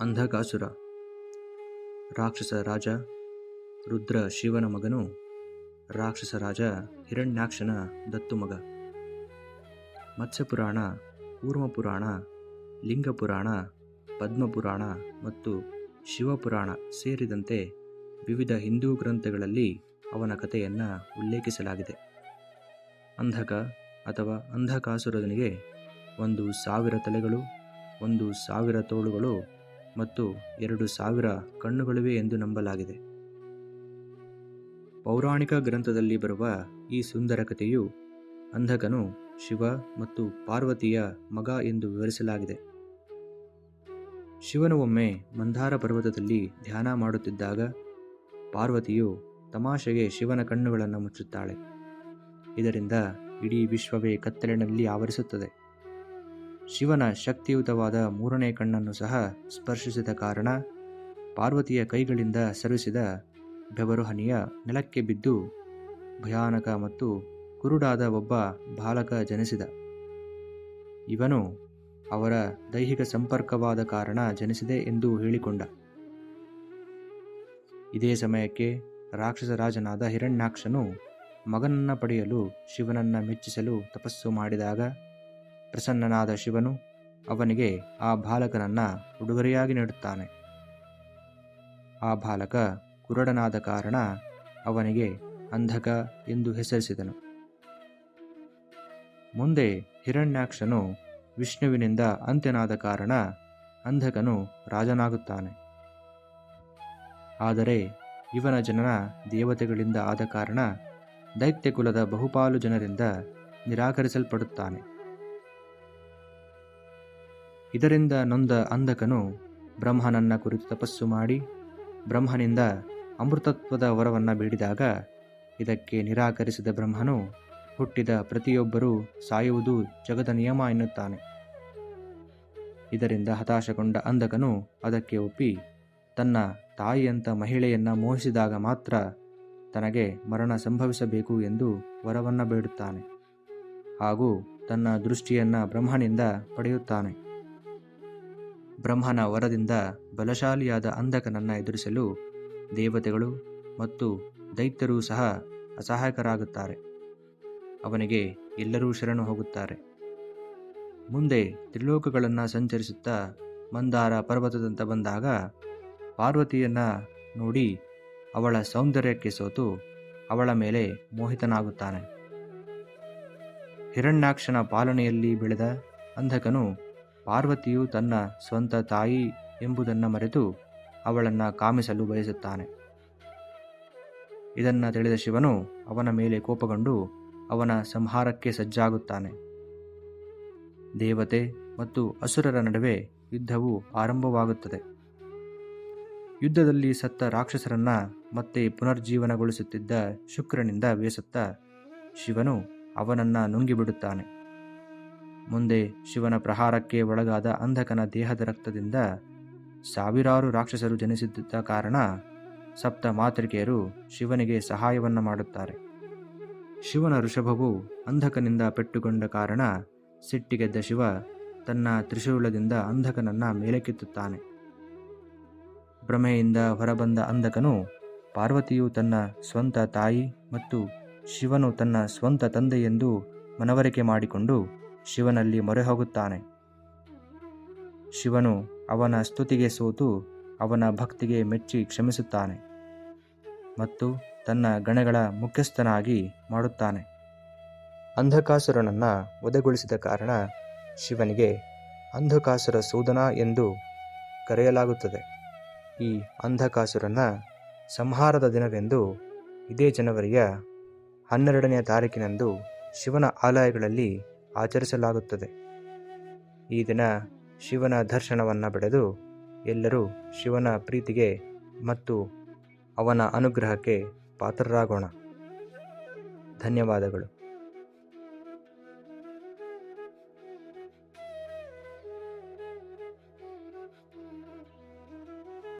ಅಂಧಕಾಸುರ. ರಾಕ್ಷಸ ರಾಜ, ರುದ್ರ ಶಿವನ ಮಗನು, ರಾಕ್ಷಸ ರಾಜ ಹಿರಣ್ಯಾಕ್ಷನ ದತ್ತು ಮಗ. ಮತ್ಸ್ಯಪುರಾಣ ಕೂರ್ಮಪುರಾಣ ಲಿಂಗಪುರಾಣ, ಪದ್ಮಪುರಾಣ ಮತ್ತು ಶಿವಪುರಾಣ ಸೇರಿದಂತೆ ವಿವಿಧ ಹಿಂದೂ ಗ್ರಂಥಗಳಲ್ಲಿ ಅವನ ಕಥೆಯನ್ನು ಉಲ್ಲೇಖಿಸಲಾಗಿದೆ. ಅಂಧಕ ಅಥವಾ ಅಂಧಕಾಸುರನಿಗೆ ಒಂದು ಸಾವಿರ ತಲೆಗಳು, ಒಂದು ಸಾವಿರ ತೋಳುಗಳು ಮತ್ತು ಎರಡು ಸಾವಿರ ಕಣ್ಣುಗಳಿವೆ ಎಂದು ನಂಬಲಾಗಿದೆ. ಪೌರಾಣಿಕ ಗ್ರಂಥದಲ್ಲಿ ಬರುವ ಈ ಸುಂದರ ಕಥೆಯು ಅಂಧಕನು ಶಿವ ಮತ್ತು ಪಾರ್ವತಿಯ ಮಗ ಎಂದು ವಿವರಿಸಲಾಗಿದೆ. ಶಿವನು ಒಮ್ಮೆ ಮಂದಾರ ಪರ್ವತದಲ್ಲಿ ಧ್ಯಾನ ಮಾಡುತ್ತಿದ್ದಾಗ ಪಾರ್ವತಿಯು ತಮಾಷೆಗೆ ಶಿವನ ಕಣ್ಣುಗಳನ್ನು ಮುಚ್ಚುತ್ತಾಳೆ. ಇದರಿಂದ ಇಡೀ ವಿಶ್ವವೇ ಕತ್ತಲಿನಲ್ಲಿ ಆವರಿಸುತ್ತದೆ. ಶಿವನ ಶಕ್ತಿಯುತವಾದ ಮೂರನೇ ಕಣ್ಣನ್ನು ಸಹ ಸ್ಪರ್ಶಿಸಿದ ಕಾರಣ ಪಾರ್ವತಿಯ ಕೈಗಳಿಂದ ಸರಿಸಿದ ಬೆವರುಹನಿಯ ನೆಲಕ್ಕೆ ಬಿದ್ದು ಭಯಾನಕ ಮತ್ತು ಕುರುಡಾದ ಒಬ್ಬ ಬಾಲಕ ಜನಿಸಿದ. ಇವನು ಅವರ ದೈಹಿಕ ಸಂಪರ್ಕವಾದ ಕಾರಣ ಜನಿಸಿದೆ ಎಂದು ಹೇಳಿಕೊಂಡ. ಇದೇ ಸಮಯಕ್ಕೆ ರಾಕ್ಷಸ ರಾಜನಾದ ಹಿರಣ್ಯಾಕ್ಷನು ಮಗನನ್ನ ಪಡೆಯಲು ಶಿವನನ್ನ ಮೆಚ್ಚಿಸಲು ತಪಸ್ಸು ಮಾಡಿದಾಗ ಪ್ರಸನ್ನನಾದ ಶಿವನು ಅವನಿಗೆ ಆ ಬಾಲಕನನ್ನ ಉಡುಗೊರೆಯಾಗಿ ನೀಡುತ್ತಾನೆ. ಆ ಬಾಲಕ ಕುರುಡನಾದ ಕಾರಣ ಅವನಿಗೆ ಅಂಧಕ ಎಂದು ಹೆಸರಿಸಿದನು. ಮುಂದೆ ಹಿರಣ್ಯಾಕ್ಷನು ವಿಷ್ಣುವಿನಿಂದ ಅಂತ್ಯನಾದ ಕಾರಣ ಅಂಧಕನು ರಾಜನಾಗುತ್ತಾನೆ. ಆದರೆ ಇವನ ಜನನ ದೇವತೆಗಳಿಂದ ಆದ ಕಾರಣ ದೈತ್ಯ ಕುಲದ ಬಹುಪಾಲು ಜನರಿಂದ ನಿರಾಕರಿಸಲ್ಪಡುತ್ತಾನೆ. ಇದರಿಂದ ನೊಂದ ಅಂಧಕನು ಬ್ರಹ್ಮನನ್ನ ಕುರಿತು ತಪಸ್ಸು ಮಾಡಿ ಬ್ರಹ್ಮನಿಂದ ಅಮೃತತ್ವದ ವರವನ್ನು ಬೇಡಿದಾಗ ಇದಕ್ಕೆ ನಿರಾಕರಿಸಿದ ಬ್ರಹ್ಮನು ಹುಟ್ಟಿದ ಪ್ರತಿಯೊಬ್ಬರೂ ಸಾಯುವುದು ಜಗದ ನಿಯಮ ಎನ್ನುತ್ತಾನೆ. ಇದರಿಂದ ಹತಾಶಗೊಂಡ ಅಂಧಕನು ಅದಕ್ಕೆ ಒಪ್ಪಿ ತನ್ನ ತಾಯಿಯಂತ ಮಹಿಳೆಯನ್ನ ಮೋಹಿಸಿದಾಗ ಮಾತ್ರ ತನಗೆ ಮರಣ ಸಂಭವಿಸಬೇಕು ಎಂದು ವರವನ್ನು ಬೇಡುತ್ತಾನೆ ಹಾಗೂ ತನ್ನ ದೃಷ್ಟಿಯನ್ನ ಬ್ರಹ್ಮನಿಂದ ಪಡೆಯುತ್ತಾನೆ. ಬ್ರಹ್ಮನ ವರದಿಂದ ಬಲಶಾಲಿಯಾದ ಅಂಧಕನನ್ನು ಎದುರಿಸಲು ದೇವತೆಗಳು ಮತ್ತು ದೈತ್ಯರೂ ಸಹ ಅಸಹಾಯಕರಾಗುತ್ತಾರೆ. ಅವನಿಗೆ ಎಲ್ಲರೂ ಶರಣು ಹೋಗುತ್ತಾರೆ. ಮುಂದೆ ತ್ರಿಲೋಕಗಳನ್ನು ಸಂಚರಿಸುತ್ತಾ ಮಂದಾರ ಪರ್ವತದಂತ ಬಂದಾಗ ಪಾರ್ವತಿಯನ್ನು ನೋಡಿ ಅವಳ ಸೌಂದರ್ಯಕ್ಕೆ ಸೋತು ಅವಳ ಮೇಲೆ ಮೋಹಿತನಾಗುತ್ತಾನೆ. ಹಿರಣ್ಯಾಕ್ಷನ ಪಾಲನೆಯಲ್ಲಿ ಬೆಳೆದ ಅಂಧಕನು ಪಾರ್ವತಿಯು ತನ್ನ ಸ್ವಂತ ತಾಯಿ ಎಂಬುದನ್ನು ಮರೆತು ಅವಳನ್ನು ಕಾಮಿಸಲು ಬಯಸುತ್ತಾನೆ. ಇದನ್ನು ತಿಳಿದ ಶಿವನು ಅವನ ಮೇಲೆ ಕೋಪಗೊಂಡು ಅವನ ಸಂಹಾರಕ್ಕೆ ಸಜ್ಜಾಗುತ್ತಾನೆ. ದೇವತೆ ಮತ್ತು ಅಸುರರ ನಡುವೆ ಯುದ್ಧವು ಆರಂಭವಾಗುತ್ತದೆ. ಯುದ್ಧದಲ್ಲಿ ಸತ್ತ ರಾಕ್ಷಸರನ್ನ ಮತ್ತೆ ಪುನರ್ಜೀವನಗೊಳಿಸುತ್ತಿದ್ದ ಶುಕ್ರನಿಂದ ಬೇಸತ್ತ ಶಿವನು ಅವನನ್ನ ನುಂಗಿಬಿಡುತ್ತಾನೆ. ಮುಂದೆ ಶಿವನ ಪ್ರಹಾರಕ್ಕೆ ಒಳಗಾದ ಅಂಧಕನ ದೇಹದ ರಕ್ತದಿಂದ ಸಾವಿರಾರು ರಾಕ್ಷಸರು ಜನಿಸಿದ್ದ ಕಾರಣ ಸಪ್ತ ಮಾತೃಕೆಯರು ಶಿವನಿಗೆ ಸಹಾಯವನ್ನು ಮಾಡುತ್ತಾರೆ. ಶಿವನ ಋಷಭವು ಅಂಧಕನಿಂದ ಪೆಟ್ಟುಕೊಂಡ ಕಾರಣ ಸಿಟ್ಟಿಗೆದ್ದ ಶಿವ ತನ್ನ ತ್ರಿಶೂಲದಿಂದ ಅಂಧಕನನ್ನ ಮೇಲಕ್ಕೆತ್ತುತ್ತಾನೆ. ಭ್ರಮೆಯಿಂದ ಹೊರಬಂದ ಅಂಧಕನು ಪಾರ್ವತಿಯು ತನ್ನ ಸ್ವಂತ ತಾಯಿ ಮತ್ತು ಶಿವನು ತನ್ನ ಸ್ವಂತ ತಂದೆಯೆಂದು ಮನವರಿಕೆ ಮಾಡಿಕೊಂಡು ಶಿವನಲ್ಲಿ ಮೊರೆ ಹೋಗುತ್ತಾನೆ ಶಿವನು ಅವನ ಸ್ತುತಿಗೆ ಸೋತು ಅವನ ಭಕ್ತಿಗೆ ಮೆಚ್ಚಿ ಕ್ಷಮಿಸುತ್ತಾನೆ ಮತ್ತು ತನ್ನ ಗಣಗಳ ಮುಖ್ಯಸ್ಥನಾಗಿ ಮಾಡುತ್ತಾನೆ. ಅಂಧಕಾಸುರನನ್ನು ವಧೆಗೊಳಿಸಿದ ಕಾರಣ ಶಿವನಿಗೆ ಅಂಧಕಾಸುರ ಸೂದನ ಎಂದು ಕರೆಯಲಾಗುತ್ತದೆ. ಈ ಅಂಧಕಾಸುರನ ಸಂಹಾರದ ದಿನವೆಂದು ಇದೇ ಜನವರಿಯ ಹನ್ನೆರಡನೆಯ ತಾರೀಕಿನಂದು ಶಿವನ ಆಲಯಗಳಲ್ಲಿ ಆಚರಿಸಲಾಗುತ್ತದೆ. ಈ ದಿನ ಶಿವನ ದರ್ಶನವನ್ನು ಪಡೆದು ಎಲ್ಲರೂ ಶಿವನ ಪ್ರೀತಿಗೆ ಮತ್ತು ಅವನ ಅನುಗ್ರಹಕ್ಕೆ ಪಾತ್ರರಾಗೋಣ. ಧನ್ಯವಾದಗಳು.